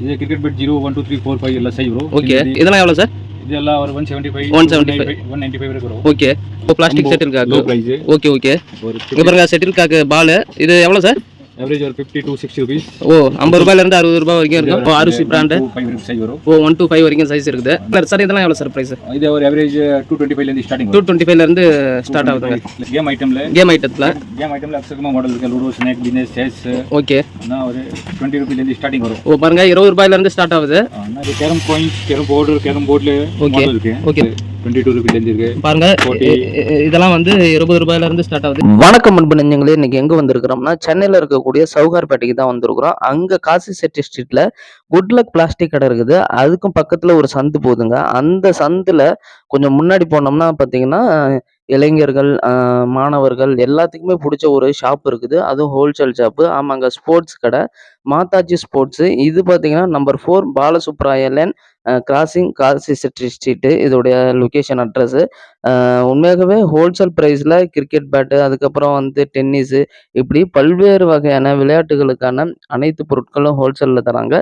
இது cricket bat zero one two three four five ಎಲ್ಲ size okay இதெல்லாம் எவ்வளோ சார் ಇದೆಲ್ಲ ಅವ್ರ one seventy five 175. One ninety five ವರೆಗೂ ஓகே இப்போ plastic settle low cock price okay okay ஒரு இங்கே பாருங்க செட்டில் காக்கு பால் இது எவ்வளோ சார் எவரேஜ் ஒரு ஃபிஃப்டி டூ சிக்ஸ்டி ருபீஸ் ஓ ஐம்பது ரூபாயிலேருந்து அறுபது ரூபாய் வரைக்கும் இருக்கும். ஓ அரிசி பிராண்டு சைஸ் வரும். ஓ ஒன் டூ ஃபைவ் வரைக்கும் சைஸ் இருக்குது. சார் இதெல்லாம் எவ்வளோ சார் ப்ரைஸ் இது ஒரு எவரேஜ் டூ டுவெண்ட்டி ஃபைவ்லேருந்து ஸ்டார்டிங் டூ டுவெண்ட்டி ஃபைவ்லேருந்து ஸ்டார்ட் ஆகுதுங்க. கேம் ஐட்டமில் கேம் ஐட்டத்தில் கேம் ஐட்டமில் அக்ஷகமாக மாடல் இருக்குது லூடோ ஸ்நேக் டின்னர் சேஸ் ஓகே ஆனால் ஒரு டுவெண்ட்டி ருபீலேருந்து ஸ்டார்டிங் வரும். ஓ பாருங்க இருபது ரூபாயிலேருந்து ஸ்டார்ட் ஆகுது. Carrom coins carrom board carrom போர்டில் ஓகே ஓகே டுவெண்ட்டி டூ இருக்கு. பாருங்க இதெல்லாம் வந்து இருபது ரூபாயில இருந்து ஸ்டார்ட் ஆகுது. வணக்கம் அன்பு நெஞ்சங்களே இன்னைக்கு எங்க வந்திருக்கிறோம்னா சென்னையில இருக்கக்கூடிய சவுகார்பேட்டைக்கு தான் வந்திருக்கிறோம். அங்க காசி செட்டி ஸ்ட்ரீட்ல குட்லக் பிளாஸ்டிக் கடை இருக்குது. அதுக்கும் பக்கத்துல ஒரு சந்து போகுதுங்க. அந்த சந்துல கொஞ்சம் முன்னாடி போனோம்னா பாத்தீங்கன்னா இளைஞர்கள் மாணவர்கள் எல்லாத்துக்குமே பிடிச்ச ஒரு ஷாப் இருக்குது. அதுவும் ஹோல்சேல் ஷாப்பு ஆமாங்க ஸ்போர்ட்ஸ் கடை. மாதாஜி ஸ்போர்ட்ஸ் இது பார்த்தீங்கன்னா number four பாலசுப்ராய lane crossing Kasi Chetty street இதோடைய லொக்கேஷன் அட்ரஸ்ஸு உண்மையாகவே ஹோல்சேல் ப்ரைஸில் கிரிக்கெட் பேட்டு அதுக்கப்புறம் வந்து டென்னிஸு இப்படி பல்வேறு வகையான விளையாட்டுகளுக்கான அனைத்து பொருட்களும் ஹோல்சேலில் தராங்க.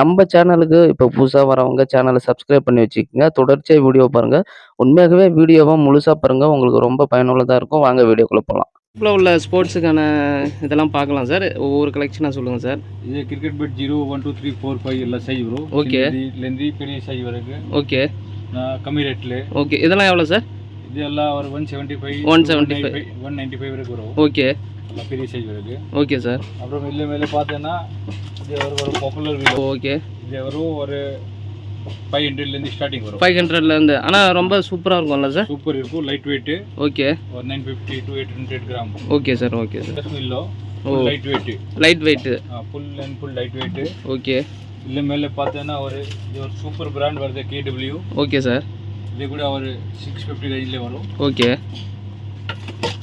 நம்ம சேனலுக்கு இப்போ புதுசாக வரவங்க சேனலை சப்ஸ்கிரைப் பண்ணி வச்சுக்கோங்க. தொடர்ச்சியாக வீடியோ பாருங்கள் உண்மையாகவே வீடியோவை முழுசாக பாருங்கள் உங்களுக்கு ரொம்ப பயனுள்ளதாக இருக்கும். வாங்க வீடியோக்குள்ளே போகலாம் இப்போ உள்ள ஸ்போர்ட்ஸுக்கான இதெல்லாம் பார்க்கலாம் சார். ஒவ்வொரு கலெக்ஷனாக சொல்லுங்கள் சார். இது cricket bat zero one two three four five எல்லா சைஸ் வரும் ஓகே லெந்தி பெரிய சைஸ் வரைக்கும் ஓகே கம்மி ரேட்டில் ஓகே இதெல்லாம் எவ்வளோ சார்? இது எல்லாம் ஒரு one seventy five one seventy five one ninety five வரைக்கும் வரும் ஓகே எல்லாம் பெரிய சைஸ் வரைக்கும் ஓகே சார். அப்புறம் இல்லை மேலே பார்த்தோன்னா இது ஒரு ஒரு பாப்புலர் ஓகே இது வரும் ஒரு ஃபைவ் ஹண்ட்ரட்லேருந்து ஸ்டார்டிங் வரும். ஃபைவ் ஹண்ட்ரட்லேருந்து ஆனால் ரொம்ப சூப்பராக இருக்கும்ல சார் சூப்பர் இருக்கும் லைட் வெயிட் ஓகே ஒரு nine fifty to eight hundred gram okay sir okay sir இல்லோ. Light weight light weight full and full light weight okay இல்லை மேலே பார்த்தேன்னா ஒரு இது ஒரு சூப்பர் பிராண்ட் வருது கேடபிள்யூ ஓகே சார் இது கூட ஒரு சிக்ஸ் ஃபிஃப்டி ரேஞ்சில் வரும். ஓகே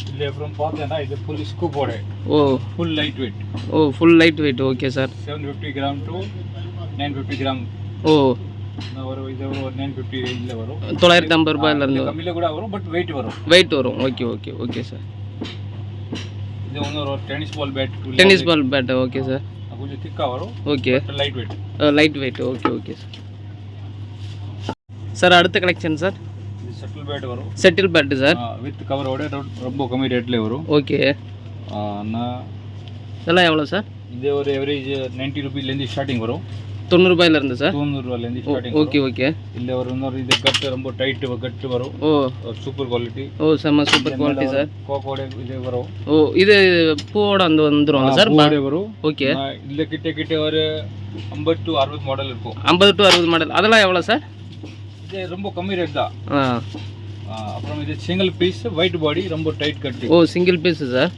இல்லை அப்புறம் பார்த்தேன்னா இது ஃபுல் ஸ்கூப்போட ஓ. Full light weight O full light weight okay sir seven fifty gram to nine fifty gram ஓ. ஒரு இது ஒரு நைன் ஃபிஃப்டி ரேஞ்சில் வரும். தொள்ளாயிரத்தி ஐம்பது ரூபாயிலேருந்து கம்மியில் கூட வரும் பட் வெயிட் வரும். வெயிட் வரும். ஓகே ஓகே ஓகே சார் இது வந்து ஒரு tennis ball bat tennis ball bat okay sir கொஞ்சம் திக்காக வரும் okay light weight light weight okay okay sir sir அடுத்த கலெக்ஷன் சார் செட்டில் பேட் வரும். செட்டில் பேட்டு சார் வித் கவரோட ரொம்ப கம்மி ரேட்ல வரும். ஓகே இதெல்லாம் எவ்வளோ சார் இது ஒரு எவரேஜ் நைன்ட்டி ருபீஸ்லேருந்து ஸ்டார்டிங் வரும். தொண்ணூறுபாயிலேருந்து சார்? தொண்ணூறுரூவாலேருந்து ஸ்டார்டிங் ஓகே ஓகே இல்லை ஒரு இன்னொரு இது கட்டு ரொம்ப டைட் கட்டு வரும். ஓ. சூப்பர் குவாலிட்டி ஓ செம்ம சூப்பர் குவாலிட்டி சார். கோக்கோட இது வரும். ஓ இது பூவோட வந்து வந்துருவாங்க சார்? வரும். ஓகே இல்ல கிட்ட கிட்ட ஒரு ஐம்பது டு அறுபது மாடல் இருக்கும். ஐம்பது டு அறுபது மாடல் அதெல்லாம் எவ்வளோ சார்? இது ரொம்ப கம்மி ரேட் தான். ஆ, அப்புறம் இது சிங்கிள் பீஸ் ஒயிட் பாடி ரொம்ப டைட் கட்டு ஓ சிங்கிள் பீஸு சார்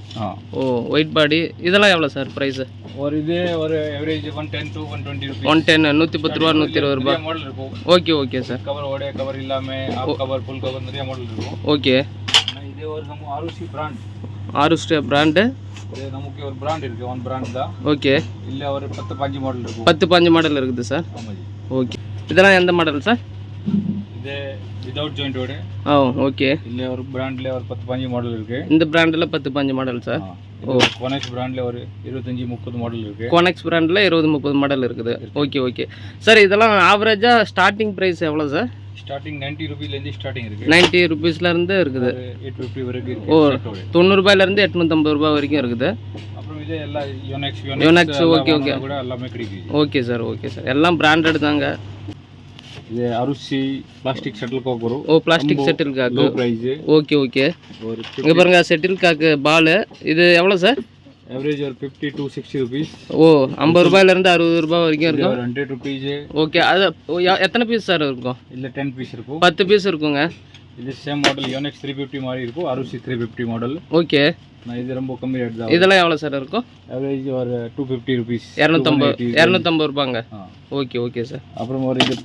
ஓ ஒயிட் பாடி இதெல்லாம் எவ்வளோ சார் ப்ரைஸு ஒரு இது ஒரு average one ten to one twenty one ten நூற்றி பத்து ரூபா நூற்றி இருபது ரூபா. மாடல் இருக்கும். ஓகே ஓகே சார் கவர் ஓட கவர் இல்லாம ஆஃப் கவர் ஃபுல் கவர் நிறைய மாடல் இருக்கும். ஓகே இது ஒரு நம்ம ஆருசி பிராண்ட் ஆருஸ்டே பிராண்டு நமக்கு ஒரு பிராண்ட் இருக்கு ஒன் பிராண்ட் தான். ஓகே இல்ல ஒரு பத்து பாஞ்சு மாடல் இருக்கும். பத்து பாஞ்சு மாடல் இருக்குது சார். ஓகே இதெல்லாம் எந்த மாடல் சார் இது விதவுட் ஜாயிண்டோட ஓ ஓகே இல்ல ஒரு பிராண்ட்ல ஒரு பத்து பாஞ்சு மாடல் இருக்கு. இந்த பிராண்டில் பத்து பாஞ்சு மாடல் சார் கொனெக்ஸ் பிராண்ட்ல ஒரு இருபத்தஞ்சு முப்பது மாடல் இருக்கு. கோனெக்ஸ் பிராண்டில் இருபது முப்பது மாடல் இருக்குது. ஓகே ஓகே சார் இதெல்லாம் ஆவரேஜாக ஸ்டார்டிங் ப்ரைஸ் எவ்வளோ சார் ஸ்டார்டிங் நைன்டி ருபீஸ்ல இருந்து ஸ்டார்டிங் இருக்கு. நைன்ட்டி ருபீஸ்லேருந்து இருக்குது. எயிட் ஃபிஃப்டி வரைக்கும் ஓ. ஓட. தொண்ணூறுபாயிலேருந்து எட்நூற்றம்பது ரூபா வரைக்கும் இருக்குது. அப்புறம் இது எல்லாம் யோனெக்ஸ் எல்லாமே கிடைக்குது. ஓகே சார் ஓகே சார் எல்லாம் பிராண்டட் தாங்க. இது அரிசி பிளாஸ்டிக் ஷட்டில் கோக் வரும் ஓ பிளாஸ்டிக் செட்டில் லோ காக்கு. ப்ரைஸ் ஓகே ஓகே இங்கே பாருங்க செட்டில் காக்கு பால். இது எவ்வளோ சார் ஆவரேஜ் ஒரு ஃபிஃப்டி டு சிக்ஸ்டி ருபீஸ் ஓ ஐம்பது ரூபாயிலேருந்து அறுபது ரூபாய் வரைக்கும் இருக்கும். ஹண்ட்ரட் ருபீஸ் ஓகே அது எத்தனை பீஸ் சார் இருக்கும்? இல்லை டென் பீஸ் இருக்கும். பத்து பீஸ் இருக்குங்க. இது same model Yonex three fifty மாதிரி இருக்கும். அரிசி த்ரீ ஃபிஃப்டி மாடல் ஓகே நான் இது ரொம்ப கம்மி ரேட் தான் இதெல்லாம் எவ்வளோ சார் இருக்கும்? ஆவரேஜ் ஒரு டூ ஃபிஃப்டி ருபீஸ் இரநூத்தம்பது இரநூத்தம்பது ரூபாங்க. ஓகே ஓகே சார் அப்புறம் ஒரு இது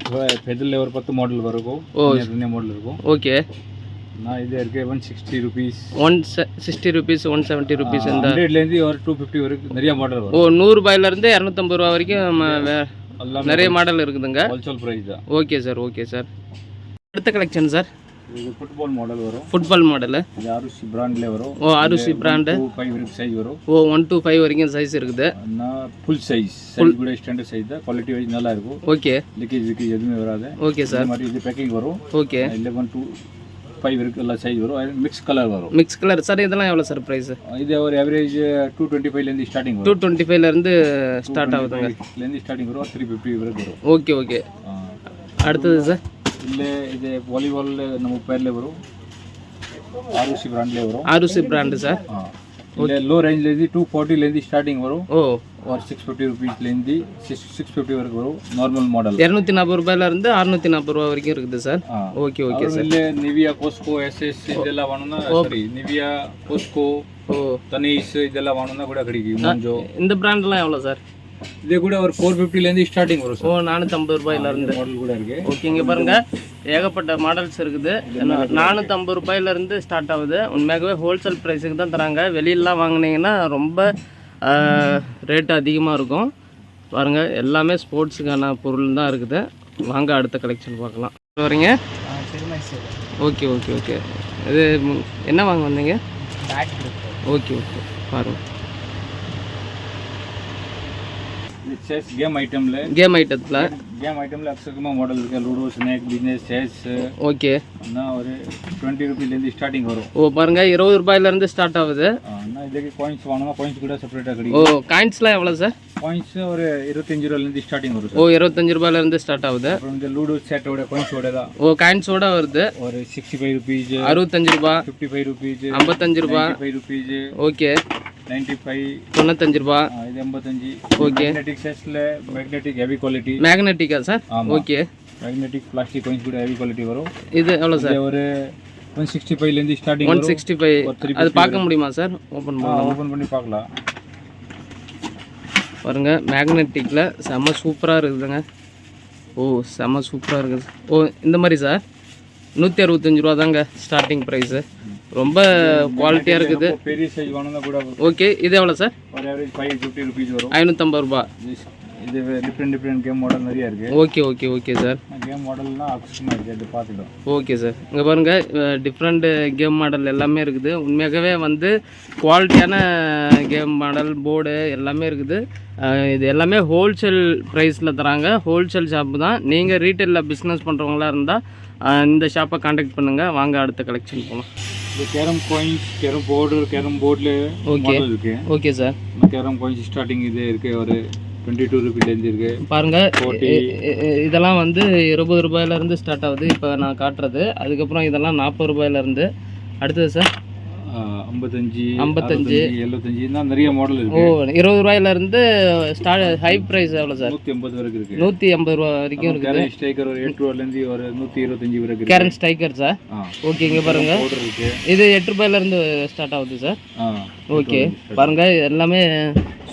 பெதில் ஒரு பத்து மாடல் இருக்கும் ஓ. மாடல் இருக்கும். ஓகே நான் இது இருக்கு one sixty rupees one sixty rupees one seventy rupees இந்த ஹண்ட்ரட்லேருந்து ஒரு டூ ஃபிஃப்டி வரைக்கும் நிறைய மாடல் ஓ வரும் நூறுபாயிலேருந்து இரநூத்தம்பது ரூபா வரைக்கும் நம்ம நிறைய மாடல் இருக்குதுங்க. ஹோல்சேல் ப்ரைஸ் தான். ஓகே சார் ஓகே சார் அடுத்த கலெக்ஷன் சார் ஃபுட்பால் மாடல் வரும். ஃபுட்பால் மாடலு இது ஆருசி பிராண்ட்ல வரும். ஓ ஆருசி பிராண்டு ஃபைவ் இருக்கு சைஸ் வரும். ஓ ஒன் டூ ஃபைவ் வரைக்கும் சைஸ் இருக்குது. ஃபுல் சைஸ் சைஸ் கூட ஸ்டாண்டர்ட் சைஸ் தான். குவாலிட்டி வைஸ் நல்லா இருக்கும். ஓகே லீக்கேஜ் லீக்கேஜ் எதுவுமே வராது. ஓகே சார் மாதிரி இது பேக்கிங் வரும். ஓகே லெவன் டூ ஃபைவ் இருக்கு எல்லா சைஸ் வரும். மிக்ஸ் கலர் வரும். மிக்ஸ் கலர் சார் இதெல்லாம் எவ்வளோ சார் ப்ரைஸு இது ஒரு ஆவரேஜ் டூ டுவெண்ட்டி ஃபைவ்லேருந்து ஸ்டார்டிங் டூ டுவெண்ட்டி ஃபைவ்லேருந்து ஸ்டார்ட் ஆகுதுங்க. ஸ்டார்டிங் வரும். த்ரீ ஃபிஃப்டி வரைக்கும் வரும். Okay okay. அடுத்தது சார் ಬ್ರ್ಯಾಂಡ್ಲೇ ಇದೆ ವಾಲಿಬಾಲ್ ನಮ್ಮ ಉಪ್ಪಲ್ಲೇ ಬರು ಆರ್ ಸಿ ಬ್ರ್ಯಾಂಡ್ಲೇ ಬರು R C brand sir low range లేని టూ ఫార్టీ లేని స్టార్టింగ్ వరకు ஒரு சிக்ஸ் ஃபிஃப்டி ருபீஸ்லேருந்து சிக்ஸ் சிக்ஸ் ஃபிஃப்டி வரைக்கும் வரும். நார்மல் மாடல் இரநூத்தி நாற்பது ரூபாயிலேருந்து அறுநூத்தி நாற்பது ரூபா வரைக்கும் இருக்குது சார் ஓகே ஓகே சார் இல்லை நிவியா கோஸ்கோ எஸ்எஸ் இதெல்லாம் வேணும்னா சாரி நிவியா கோஸ்கோ தனிஷ் இதெல்லாம் வேணும்னா கூட கிடைக்கும் இந்த பிராண்ட்லாம் எவ்வளோ சார் இது கூட ஒரு ஃபோர் ஃபிஃப்டிலேருந்து ஸ்டார்டிங் வரும் ஓ நானூற்றம்பது ரூபாயிலேருந்து மாடல் கூட இருக்குது ஓகே இங்கே பாருங்கள் ஏகப்பட்ட மாடல்ஸ் இருக்குது. நானூற்றம்பது ரூபாயிலேருந்து ஸ்டார்ட் ஆகுது. உண்மையாகவே ஹோல்சேல் ப்ரைஸுக்கு தான் தராங்க. வெளியிலலாம் வாங்கினீங்கன்னா ரொம்ப ரேட்டு அதிகமாக இருக்கும். பாருங்கள் எல்லாமே ஸ்போர்ட்ஸுக்கான பொருள் தான் இருக்குது. வாங்க அடுத்த கலெக்ஷன் பார்க்கலாம். வரீங்க? ஓகே ஓகே ஓகே இது என்ன வாங்க வந்தீங்க? ஓகே ஓகே பாருங்கள் செஸ் கேம் ஐட்டம்ல கேம் ஐட்டத்தில் கேம் ஐட்டம்ல அக்ஷகமா மாடல் இருக்கு. Ludo snake business chess okay அண்ணா ஒரு டுவெண்ட்டி ருபீலேருந்து ஸ்டார்டிங் வரும். ஓ பாருங்க இருபது ரூபாயிலேருந்து ஸ்டார்ட் ஆகுது. அண்ணா இதுக்கு காயின்ஸ் வாங்கணும்? காயின்ஸ் கூட செப்பரேட்டாக ஓ கிடைக்கும் காயின்ஸ்லாம் எவ்வளோ சார் காயின்ஸ் ஒரு இருபத்தஞ்சு ரூபாலேருந்து ஸ்டார்டிங் வரும் ஓ இருபத்தஞ்சு ரூபாயிலேருந்து ஸ்டார்ட் ஆகுது. அப்புறம் இந்த லூடோ செட்டோட காயின்ஸோட தான். ஓ காயின்ஸோட வருது. ஒரு சிக்ஸ்டி ஃபைவ் ருபீஸ் அறுபத்தஞ்சு ரூபா. ஃபிஃப்டி ஃபைவ் ருபீஸ் ஐம்பத்தஞ்சு ரூபா. Five rupees okay ninety five. தொண்ணூத்தஞ்சு ரூபா. இது எண்பத்தஞ்சு. Okay. மேக்னெட்டிக் ஹெவி குவாலிட்டி மேக்னெட்டிக்கா சார். ஓகே. மேக்னெட்டிக் பிளாஸ்டிக் கூட ஹெவி குவாலிட்டி வரும். இது எவ்வளோ சார் ஒரு ஒன் சிக்ஸ்டி ஃபைவ்லேருந்து ஸ்டார்டிங் ஒன் சிக்ஸ்டி ஃபைவ் அது பார்க்க முடியுமா சார் ஓப்பன் பண்ணலாம்? ஓப்பன் பண்ணி பார்க்கலாம். பாருங்க மேக்னெட்டிக்கில் செம்ம சூப்பராக இருக்குதுங்க. ஓ செம்ம சூப்பராக இருக்குது. ஓ இந்த மாதிரி சார் நூற்றி அறுபத்தஞ்சு ரூபா தாங்க ஸ்டார்டிங் ப்ரைஸு ரொம்ப குவாலிட்டியாக இருக்குது. பெரிய சைஸ் வாங்கினா கூட ஓகே இது எவ்வளோ சார் ஒரு ஆவரேஜ் ஃபைவ் ஃபிஃப்டி ருபீஸ் வரும். ஐநூற்றம்பது ரூபா இது டிஃப்ரெண்ட் டிஃப்ரெண்ட் கேம் மாடல் நிறைய இருக்கு. Okay okay okay sir game மாடல்னா அக்ஷமா இருக்கு அது பார்த்துட்டோம் ஓகே சார் இங்கே பாருங்கள் டிஃப்ரெண்ட்டு கேம் மாடல் எல்லாமே இருக்குது. உண்மையாகவே வந்து குவாலிட்டியான கேம் மாடல் போர்டு எல்லாமே இருக்குது. இது எல்லாமே ஹோல்சேல் ப்ரைஸில் தராங்க. ஹோல்சேல் ஷாப்பு தான். நீங்கள் ரீட்டைலில் பிஸ்னஸ் பண்ணுறவங்களா இருந்தால் இந்த ஷாப்பை காண்டாக்ட் பண்ணுங்கள் வாங்க அடுத்த கலெக்ஷன் போகலாம் இது carrom coins carrom board carrom போர்டில். மாடல் இருக்கு. Okay sir carrom coins starting இது இருக்கு. ஒரு டுவெண்ட்டி டூ ருபீலேருந்து இருக்கு. Forty. இதெல்லாம் வந்து இருபது ரூபாயிலேருந்து ஸ்டார்ட் ஆகுது. இப்போ நான் காட்டுறது. அதுக்கப்புறம் இதெல்லாம் நாற்பது ரூபாயிலேருந்து அடுத்தது சார் ஐம்பத்தஞ்சு ஐம்பத்தஞ்சு. எழுபத்தஞ்சு நிறைய மாடல் ஓ இருபது ரூபாயிலேருந்து ஸ்டார்ட் ஹை ப்ரைஸ் எவ்வளோ சார் நூற்றி ஐம்பது வரைக்கும் இருக்கு. நூற்றி ஐம்பது ரூபா வரைக்கும் இருக்குது. கேரன் ஸ்டைக்கர் ஒரு எட்டு ரூபாலேருந்து ஒரு நூற்றி இருபத்தஞ்சு வரைக்கும் கேரன் ஸ்ட்ரைக்கர் சார் ஓகே இங்கே பாருங்க. பவுடர் இருக்கு. இது எட்டு ரூபாயிலேருந்து ஸ்டார்ட் ஆகுது சார் ஓகே பாருங்க எல்லாமே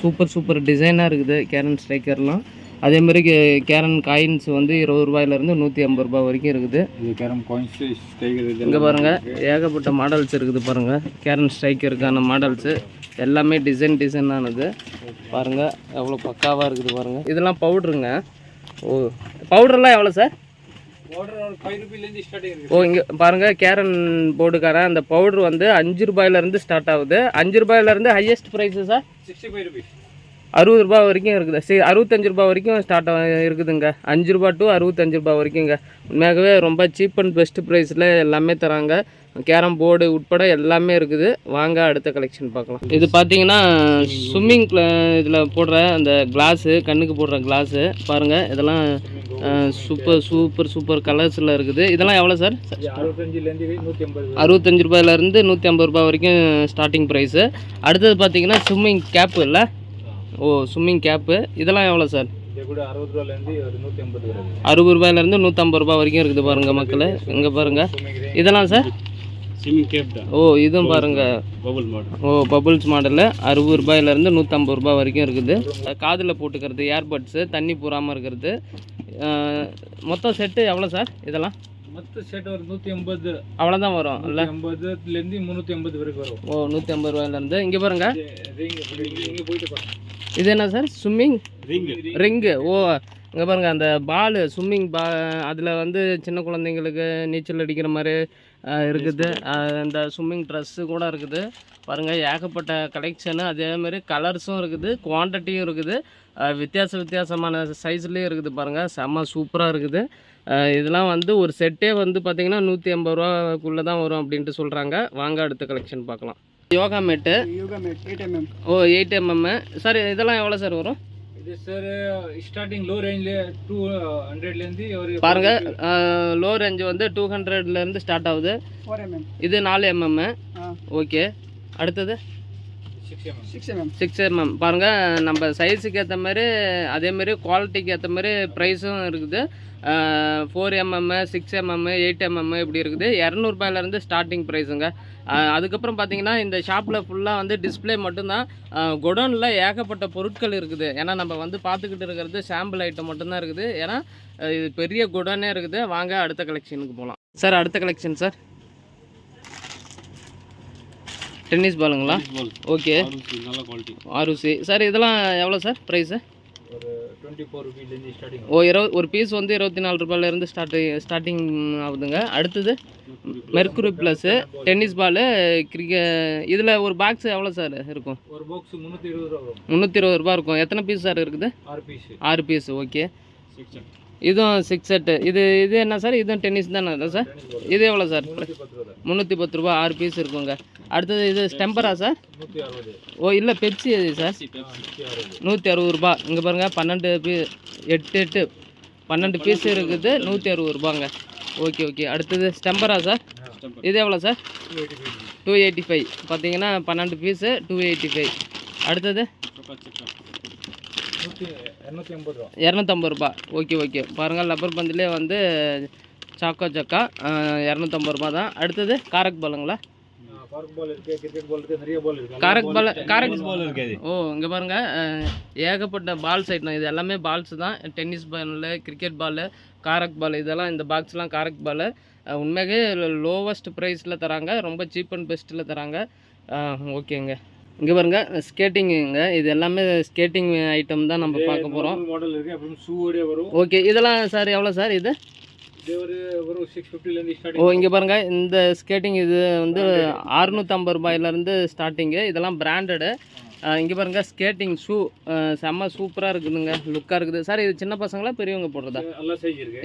சூப்பர் சூப்பர் டிசைனாக இருக்குது கேரன் ஸ்ட்ரைக்கர்லாம் அதே மாதிரி கேரன் காயின்ஸ் வந்து இருபது ரூபாயிலேருந்து நூற்றி ஐம்பது ரூபாய் வரைக்கும் இருக்குது. இது காயின்ஸ் இங்கே இதெல்லாம் பாருங்க ஏகப்பட்ட மாடல்ஸ் இருக்குது பாருங்க. கேரன் ஸ்ட்ரைக்கருக்கான மாடல்ஸு எல்லாமே டிசைன் டிசைனானது பாருங்க எவ்வளோ பக்காவாக இருக்குது பாருங்க. இதெல்லாம் பவுட்ருங்க ஓ பவுடர்லாம் எவ்வளோ சார்? ஓ இங்கே பாருங்க கேரன் போர்டுக்கார அந்த பவுடர் வந்து அஞ்சு ரூபாயிலேருந்து ஸ்டார்ட் ஆகுது. அஞ்சு ரூபாயிலேருந்து highest price sir? Sixty five rupees அறுபது ரூபாய் வரைக்கும் இருக்குது. சரி அறுபத்தஞ்சு ரூபா வரைக்கும் ஸ்டார்ட் இருக்குதுங்க. அஞ்சு ரூபா டு அறுபத்தஞ்சு ரூபா வரைக்குங்க. உண்மையாகவே ரொம்ப சீப் அண்ட் பெஸ்ட் ப்ரைஸில் எல்லாமே தராங்க. கேரம் போர்டு உட்பட எல்லாமே இருக்குது. வாங்க அடுத்த கலெக்ஷன் பார்க்கலாம். இது பார்த்தீங்கன்னா ஸ்விம்மிங் இதில் போடுற அந்த கிளாஸு கண்ணுக்கு போடுற கிளாஸு பாருங்கள் இதெல்லாம் சூப்பர் சூப்பர் சூப்பர் கலர்ஸில் இருக்குது. இதெல்லாம் எவ்வளோ சார்? அறுபத்தஞ்சு ரூபாயிலேருந்து நூற்றி ஐம்பது ரூபாய் வரைக்கும் ஸ்டார்டிங் ப்ரைஸு அடுத்தது பார்த்தீங்கன்னா ஸ்விம்மிங் கேப்பு இல்லை? ஓ ஸ்விம்மிங் கேப்பு இதெல்லாம் எவ்வளோ சார் இது கூட அறுபது ரூபாலேருந்து ஒரு நூற்றி ஐம்பது வருது அறுபது ரூபாயிலேருந்து நூற்றம்பது ரூபாய் வரைக்கும் இருக்குது பாருங்கள் மக்களே. இங்கே பாருங்கள் இதெல்லாம் சார் ஓ இதுவும் பாருங்கள் பபுள் மாடல் ஓ பபுள்ஸ் மாடலில் அறுபது ரூபாயிலேருந்து நூற்றம்பது ரூபாய் வரைக்கும் இருக்குது. காதில் போட்டுக்கிறது ஏர்பட்ஸு தண்ணி பூராமல் இருக்கிறது. மொத்தம் செட்டு எவ்வளோ சார் இதெல்லாம்? மொத்த செட் ஒரு நூற்றி ஐம்பது அவ்வளோதான் வரும் இல்லை? ஐம்பதுலேருந்து முந்நூற்றி ஐம்பது வரைக்கும் வரும். ஓ நூற்றி ஐம்பது ரூபாயிலேருந்து. இங்கே பாருங்கள் ரிங் இங்கே போயிட்டு பாருங்க. இது என்ன சார்? ஸ்விம்மிங் ரிங் ரிங்கு ஓ இங்கே பாருங்கள் அந்த பால் ஸ்விம்மிங் பா அதில் வந்து சின்ன குழந்தைங்களுக்கு நீச்சல் அடிக்கிற மாதிரி இருக்குது. அஹ், இந்த ஸ்விம்மிங் ட்ரெஸ்ஸு கூட இருக்குது. பாருங்கள் ஏகப்பட்ட கலெக்ஷனு அதேமாதிரி கலர்ஸும் இருக்குது குவான்டிட்டியும் இருக்குது. வித்தியாச வித்தியாசமான சைஸ்லேயும் இருக்குது பாருங்கள் செம்ம சூப்பராக இருக்குது. இதெல்லாம் வந்து ஒரு செட்டே வந்து பார்த்திங்கன்னா நூற்றி ஐம்பது ரூபாக்குள்ளே தான் வரும் அப்படின்ட்டு சொல்கிறாங்க வாங்க அடுத்த கலெக்ஷன் பார்க்கலாம். Yoga mat. Yoga mat eight mm ஓ எயிட் எம்எம் சார் இதெல்லாம் எவ்வளோ சார் வரும்? இது சார் ஸ்டார்டிங் லோ ரேஞ்சில் டூ ஹண்ட்ரட்லேருந்து ஒரு பாருங்கள் லோ ரேஞ்சு வந்து டூ ஹண்ட்ரட்லேருந்து ஸ்டார்ட் ஆகுது. ஃபோர் எம்எம் இது நாலு எம்எம் ஓகே அடுத்தது? சிக்ஸ் எம்எம் பாருங்கள் நம்ம சைஸுக்கு ஏற்ற மாதிரி அதேமாரி குவாலிட்டிக்கு ஏற்ற மாதிரி ப்ரைஸும் இருக்குது. Four mm six mm eight mm இப்படி இருக்குது. இரநூறுபாயிலேருந்து ஸ்டார்டிங் ப்ரைஸுங்க அதுக்கப்புறம் பார்த்தீங்கன்னா இந்த ஷாப்பில் ஃபுல்லாக வந்து டிஸ்ப்ளே மட்டும்தான். குடோனில் ஏகப்பட்ட பொருட்கள் இருக்குது. ஏன்னா நம்ம வந்து பார்த்துக்கிட்டு இருக்கிறது சாம்பிள் ஐட்டம் மட்டும்தான் இருக்குது. ஏன்னா இது பெரிய குடோனே இருக்குது. வாங்க அடுத்த கலெக்ஷனுக்கு போகலாம் சார் அடுத்த கலெக்ஷன் சார் டென்னிஸ் பாலுங்களா பால் ஓகே நல்ல குவாலிட்டி ஆருசி சார் இதெல்லாம் எவ்வளோ சார் ப்ரைஸு ஒரு டுவெண்ட்டி ஃபோர் ருபீலேருந்து ஸ்டார்டிங் ஓ இருபது ஒரு பீஸ் வந்து இருபத்தி நாலு ரூபாயிலேருந்து ஸ்டார்ட் ஸ்டார்டிங் ஆகுதுங்க. அடுத்தது mercury plus tennis ball cricket இதில் ஒரு பாக்ஸ் எவ்வளோ சார் இருக்கும்? ஒரு பாக்ஸ் முந்நூற்றி இருபது ரூபா முந்நூற்றி இருபது ரூபா இருக்கும். எத்தனை பீஸ் சார் இருக்குது? ஆறு பீஸ் ஆறு பீஸ் ஓகே இதுவும் சிக்ஸ் செட்டு இது இது என்ன சார் இதுவும் டென்னிஸ் தானே சார் இது எவ்வளோ சார் முந்நூற்றி பத்து ரூபா ஆறு பீஸ் இருக்குங்க. அடுத்தது இது ஸ்டெம்பரா சார் ஓ இல்லை பெப்சி அது சார் நூற்றி அறுபது ரூபா. இங்கே பாருங்கள் பன்னெண்டு பீ எட்டு எட்டு. பன்னெண்டு பீஸ் இருக்குது நூற்றி அறுபது ரூபாங்க. ஓகே ஓகே அடுத்தது ஸ்டெம்பரா சார் இது எவ்வளோ சார் டூ எயிட்டி ஃபைவ் பார்த்தீங்கன்னா பன்னெண்டு பீஸு டூ எயிட்டி ஃபைவ் அடுத்தது நூற்றி இரநூத்தி ஐம்பது ரூபா இரநூத்தம்பது ரூபா. Okay okay. பாருங்கள் லப்பர் பந்திலே வந்து சாக்கோ சக்கா இரநூத்தம்பது ரூபா தான். அடுத்தது காரக் பாலுங்களா? பார்க் பால் இருக்கு கிரிக்கெட் பால் இருக்கு நிறைய பால் இருக்கு. காரக் பால் காரக் பால் இருக்காது ஓ இங்கே பாருங்கள் ஏகப்பட்ட பால்ஸ் ஐட்டம் இது எல்லாமே பால்ஸ் தான். டென்னிஸ் பால் கிரிக்கெட் பால் காரக் பால் இதெல்லாம் இந்த பாக்ஸ்லாம் காரக் பால். உண்மையாகவே லோவஸ்ட் ப்ரைஸில் தராங்க ரொம்ப சீப் அண்ட் பெஸ்ட்டில் தராங்க. ஓகேங்க. இங்கே பாருங்க ஸ்கேட்டிங்குங்க இது எல்லாமே ஸ்கேட்டிங் ஐட்டம் தான் நம்ம பார்க்க போகிறோம் மாடல் இருக்கு. அப்புறம் ஷூவோடய வரும். ஓகே இதெல்லாம் சார் எவ்வளோ சார் இது? ஓ இங்கே பாருங்கள் இந்த ஸ்கேட்டிங் இது வந்து அறுநூற்றம்பது ரூபாயிலேருந்து ஸ்டார்டிங்கு இதெல்லாம் பிராண்டடு இங்கே பாருங்கள் ஸ்கேட்டிங் ஷூ செம்ம சூப்பராக இருக்குதுங்க. லுக்காக இருக்குது. சார் இது சின்ன பசங்களா பெரியவங்க போடுறதா?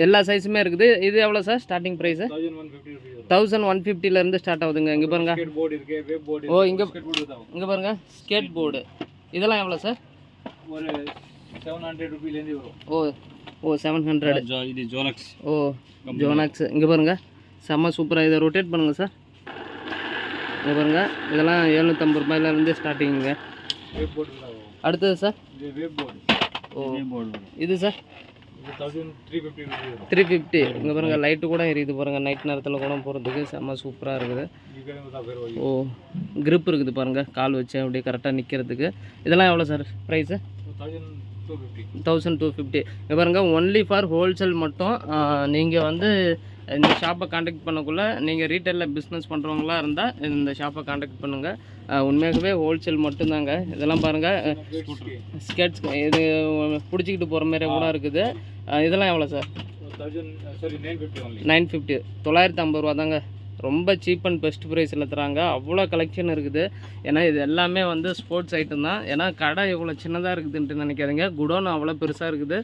எல்லா சைஸுமே இருக்குது. இது எவ்வளோ sir starting price thousand one ஃபிஃப்டிலேருந்து start ஆகுதுங்க. இங்கே பாருங்க. ஓ, இங்க- இங்கே பாருங்க ஸ்கேட் போர்டு இதெல்லாம் எவ்வளோ சார் ஒரு செவன் ஹண்ட்ரட் ருபீலேருந்து ஓ ஓ செவன் ஹண்ட்ரட் இது ஜோலக்ஸ் ஓ ஜோனாக்ஸ் இங்கே பாருங்க செம்ம சூப்பராக இதை ரொட்டேட் பண்ணுங்கள் சார் இங்கே பாருங்க இதெல்லாம் எழுநூற்றம்பது ரூபாயிலேருந்து ஸ்டார்டிங்குங்க அடுத்தது சார் ஓ. இது சார் த்ரீ ஃபிஃப்டி இங்கே பாருங்கள் லைட்டு கூட எரியுது பாருங்கள் நைட் நேரத்தில் கூட போகிறதுக்கு செம்ம சூப்பராக இருக்குது. ஓ grip இருக்குது பாருங்கள் கால் வச்சு அப்படியே கரெக்டாக நிற்கிறதுக்கு இதெல்லாம் எவ்வளோ sir price thousand two fifty thousand two fifty இங்கே பாருங்கள் ஒன்லி ஃபார் ஹோல்சேல் மட்டும் நீங்கள் வந்து இந்த ஷாப்பை காண்டாக்ட் பண்ணக்குள்ளே நீங்கள் ரீட்டைலில் பிஸ்னஸ் பண்ணுறவங்களா இருந்தால் இந்த ஷாப்பை காண்டாக்ட் பண்ணுங்கள் உண்மையாகவே ஹோல்சேல் மட்டும்தாங்க. இதெல்லாம் பாருங்கள் ஸ்கெட்ஸ் இது பிடிச்சிக்கிட்டு போகிற மாதிரி கூட இருக்குது. இதெல்லாம் எவ்வளோ சார் நைன் ஃபிஃப்டி தொள்ளாயிரத்தி ஐம்பது ரூபா தாங்க ரொம்ப சீப் அண்ட் பெஸ்ட் ப்ரைஸில் தராங்க. அவ்வளோ கலெக்ஷன் இருக்குது. ஏன்னா இது எல்லாமே வந்து ஸ்போர்ட்ஸ் ஐட்டம் தான். ஏன்னா கடை இவ்வளோ சின்னதாக இருக்குதுன்ட்டு நினைக்காதீங்க. குடோன் அவ்வளோ பெருசாக இருக்குது.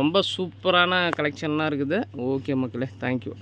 ரொம்ப சூப்பரான கலெக்ஷன்லாம் இருக்குது. ஓகே மக்களே தேங்க்யூ